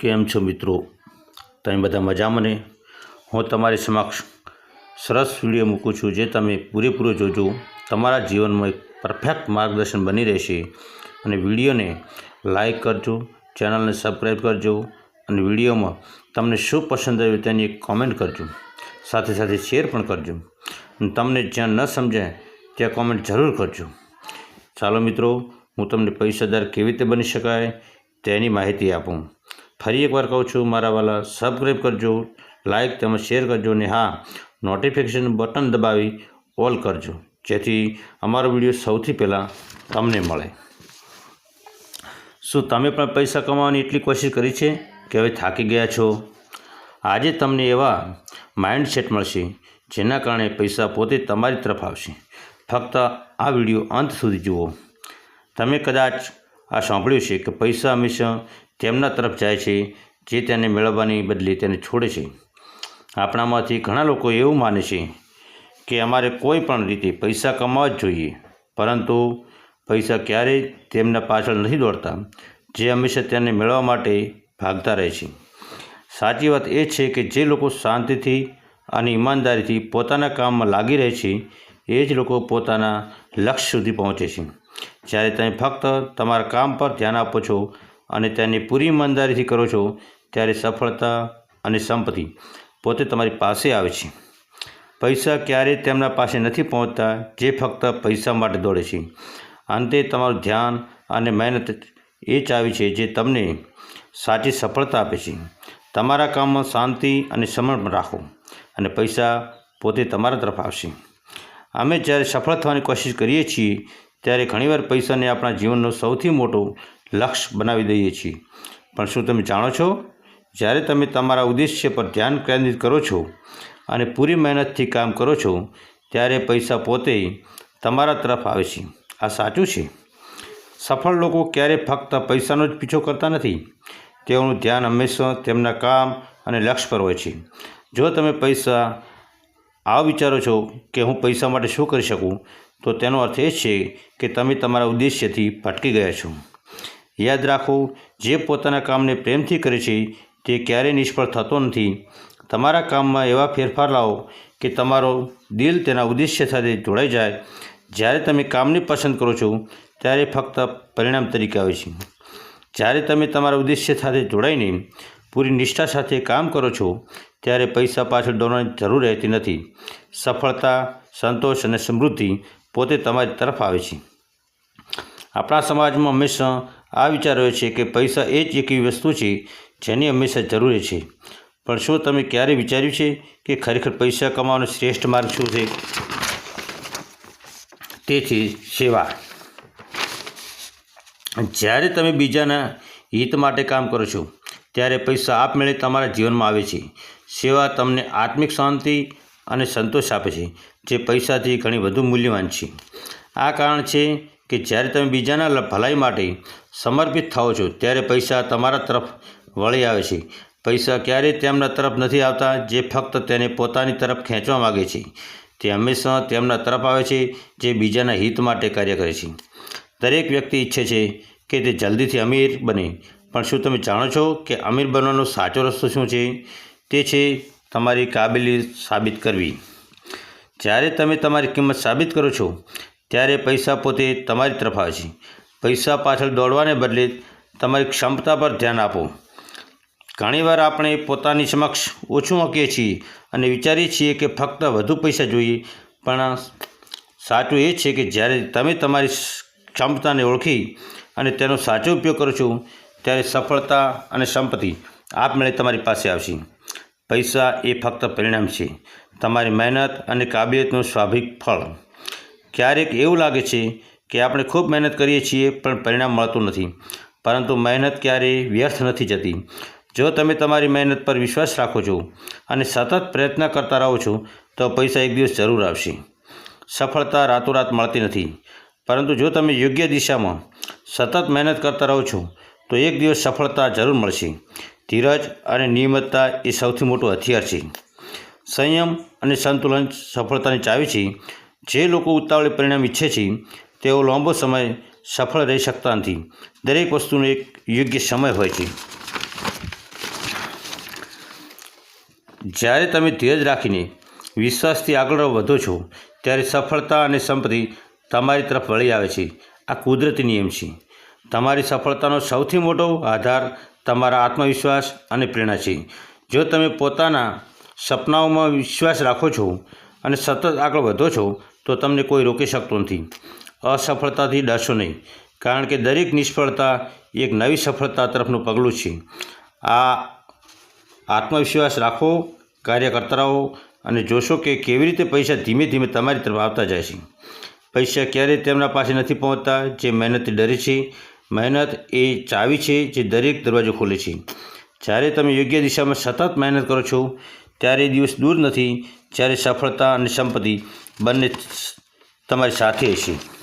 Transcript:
કેમ છો મિત્રો? તમે બધા મજામાં ને? હું તમારી સમક્ષ સરસ વીડિયો મૂકું છું જે તમે પૂરેપૂરો જોજો. તમારા જીવનમાં એક પરફેક્ટ માર્ગદર્શન બની રહેશે અને વિડીયોને લાઈક કરજો, ચેનલને સબસ્ક્રાઈબ કરજો અને વિડીયોમાં તમને શું પસંદ આવ્યું તેની એક કોમેન્ટ કરજો. સાથે સાથે શેર પણ કરજો. અને તમને જ્યાં ન સમજાય ત્યાં કોમેન્ટ જરૂર કરજો. ચાલો મિત્રો, હું તમને પૈસાદાર કેવી રીતે બની શકાય તેની માહિતી આપું. ફરી એકવાર કહું છું, મારા વાલા સબસ્ક્રાઈબ કરજો લાઇક તેમજ શેર કરજો ને હા નોટિફિકેશન બટન દબાવી ઓલ કરજો. જેથી અમારો વીડિયો સૌથી પહેલાં તમને મળે. શું તમે પણ પૈસા કમાવાની એટલી કોશિશ કરી છે કે હવે થાકી ગયા છો? આજે તમને એવા માઇન્ડસેટ મળશે જેના કારણે પૈસા પોતે તમારી તરફ આવશે. ફક્ત આ વીડિયો અંત સુધી જુઓ. તમે કદાચ આ સાંભળ્યું છે કે પૈસા હંમેશા તેમના તરફ જાય છે, જે તેને મેળવવાની બદલે તેને છોડે છે. આપણામાંથી ઘણા લોકો એવું માને છે કે અમારે કોઈ પણ રીતે પૈસા કમાવા જ જોઈએ, પરંતુ પૈસા ક્યારેય તેમના પાછળ નથી દોડતા, જે હંમેશા તેને મેળવવા માટે ભાગતા રહે છે. સાચી વાત એ છે કે જે લોકો શાંતિથી અને ઈમાનદારીથી પોતાના કામમાં લાગી રહે છે, એ જ લોકો પોતાના લક્ષ્ય સુધી પહોંચે છે. જ્યારે તમે ફક્ત તમારા કામ પર ધ્યાન આપો છો અને તેની પૂરી ઈમાનદારીથી કરો છો ત્યારે સફળતા અને સંપત્તિ પોતે તમારી પાસે આવે છે. પૈસા ક્યારેય તેમના પાસે નથી પહોંચતા જે ફક્ત પૈસા માટે દોડે છે. અંતે તમારું ધ્યાન અને મહેનત એ આવી છે જે તમને સાચી સફળતા આપે છે. તમારા કામમાં શાંતિ અને સમર્પણ રાખો અને પૈસા પોતે તમારા તરફ આવશે. અમે જ્યારે સફળ થવાની કોશિશ કરીએ છીએ ત્યારે ઘણીવાર પૈસાને આપણા જીવનનો સૌથી મોટો લક્ષ્ય બનાવી દઈએ છીએ. પણ શું તમે જાણો છો? જ્યારે તમે તમારા ઉદ્દેશ્ય પર ધ્યાન કેન્દ્રિત કરો છો અને પૂરી મહેનતથી કામ કરો છો, ત્યારે પૈસા પોતે તમારા તરફ આવે છે. આ સાચું છે. સફળ લોકો ક્યારેય ફક્ત પૈસાનો જ પીછો કરતા નથી. તેઓનું ધ્યાન હંમેશા તેમના કામ અને લક્ષ્ય પર હોય છે. જો તમે પૈસા આ વિચારો છો કે હું પૈસા માટે શું કરી શકું તો તેનો અર્થ એ છે કે તમે તમારા ઉદ્દેશ્યથી ભટકી ગયા છો. યાદ રાખો, જે પોતાના કામને પ્રેમથી કરે છે, તે ક્યારેય નિષ્ફળ થતો નથી. તમારા કામમાં એવા ફેરફાર લાવો કે તમારો દિલ તેના ઉદ્દેશ્ય સાથે જોડાઈ જાય. જ્યારે તમે કામને પસંદ કરો છો, ત્યારે ફક્ત પરિણામ તરીકે આવે છે. જ્યારે તમે તમારા ઉદ્દેશ્ય સાથે જોડાઈને પૂરી નિષ્ઠા સાથે કામ કરો છો, ત્યારે પૈસા પાછળ દોડવાની જરૂર રહેતી નથી. સફળતા, સંતોષ અને સમૃદ્ધિ પોતે તમારી તરફ આવે છે. આપણા સમાજમાં હંમેશા આ વિચાર હોય છે કે પૈસા એ જ એક એવી વસ્તુ છે જેની હંમેશા જરૂરી છે. પણ શું તમે ક્યારે વિચાર્યું છે કે ખરેખર પૈસા કમાવાનો શ્રેષ્ઠ માર્ગ શું છે? તેથી સેવા. જ્યારે તમે બીજાના હિત માટે કામ કરો છો, ત્યારે પૈસા આપમેળે તમારા જીવનમાં આવે છે. સેવા તમને આત્મિક શાંતિ અને સંતોષ આપે છે, જે પૈસાથી ઘણી વધુ મૂલ્યવાન છે. આ કારણ છે કે જ્યારે તમે બીજાના ભલાઈ માટે સમર્પિત થાઓ છો, ત્યારે પૈસા તમારા તરફ વળી આવે છે. પૈસા ક્યારેય તેમના તરફ નથી આવતા, જે ફક્ત તેને પોતાની તરફ ખેંચવા માગે છે. તે હંમેશા તેમના તરફ આવે છે, જે બીજાના હિત માટે કાર્ય કરે છે. દરેક વ્યક્તિ ઈચ્છે છે કે તે જલ્દીથી અમીર બને. પણ શું તમે જાણો છો કે અમીર બનવાનો સાચો રસ્તો શું છે? તે છે તમારી કાબિલિયત સાબિત કરવી. જ્યારે તમે તમારી કિંમત સાબિત કરો છો, ત્યારે પૈસા પોતે તમારી તરફ આવે છે પૈસા પાછળ દોડવાને બદલે તમારી ક્ષમતા પર ધ્યાન આપો. ઘણીવાર આપણે પોતાની સમક્ષ ઓછું આંકીએ છીએ અને વિચારીએ છીએ કે ફક્ત વધુ પૈસા જોઈએ, પણ સાચું એ છે કે જ્યારે તમે તમારી ક્ષમતાને ઓળખી અને તેનો સાચો ઉપયોગ કરો છો, ત્યારે સફળતા અને સંપત્તિ આપમેળે તમારી પાસે આવશે. પૈસા એ ફક્ત પરિણામ છે. તમારી મહેનત અને કાબિયતનું સ્વાભાવિક ફળ. ક્યારેક એવું લાગે છે કે આપણે ખૂબ મહેનત કરીએ છીએ, પણ પરિણામ મળતું નથી. પરંતુ મહેનત ક્યારેય વ્યર્થ નથી જતી. જો તમે તમારી મહેનત પર વિશ્વાસ રાખો છો અને સતત પ્રયત્ન કરતા રહો છો, તો પૈસા એક દિવસ જરૂર આવશે. સફળતા રાતોરાત મળતી નથી. પરંતુ જો તમે યોગ્ય દિશામાં સતત મહેનત કરતા રહો છો, તો એક દિવસ સફળતા જરૂર મળશે. ધીરજ અને નિયમિતતા એ સૌથી મોટું હથિયાર છે. સંયમ અને સંતુલન સફળતાની ચાવી છે. જે લોકો ઉતાવળે પરિણામ ઈચ્છે છે, તેઓ લાંબો સમય સફળ રહી શકતા નથી. દરેક વસ્તુનો એક યોગ્ય સમય હોય છે. જ્યારે તમે ધીરજ રાખીને વિશ્વાસથી આગળ વધો છો, ત્યારે સફળતા અને સંપત્તિ તમારી તરફ વળી આવે છે. આ કુદરતી નિયમ છે. તમારી સફળતાનો સૌથી મોટો આધાર તમારા આત્મવિશ્વાસ અને પ્રેરણા છે. જો તમે પોતાના સપનાઓમાં વિશ્વાસ રાખો છો અને સતત આગળ વધો છો, તો તમને કોઈ રોકી શકતો નથી. અસફળતાથી ડરશો નહીં, કારણ કે દરેક નિષ્ફળતા એક નવી સફળતા તરફનું પગલું છે. આ આત્મવિશ્વાસ રાખો કાર્ય કરતા રહો અને જોશો કે કેવી રીતે પૈસા ધીમે ધીમે તમારી તરફ આવતા જાય છે. પૈસા ક્યારેય તેમના પાસે નથી પહોંચતા જે મહેનતથી ડરે છે મહેનત એ ચાવી છે જે દરેક દરવાજો ખોલે છે. જ્યારે તમે યોગ્ય દિશામાં સતત મહેનત કરો છો, ત્યારે દિવસ દૂર નથી. જ્યારે સફળતા અને સંપત્તિ બંને તમારી સાથે હશે.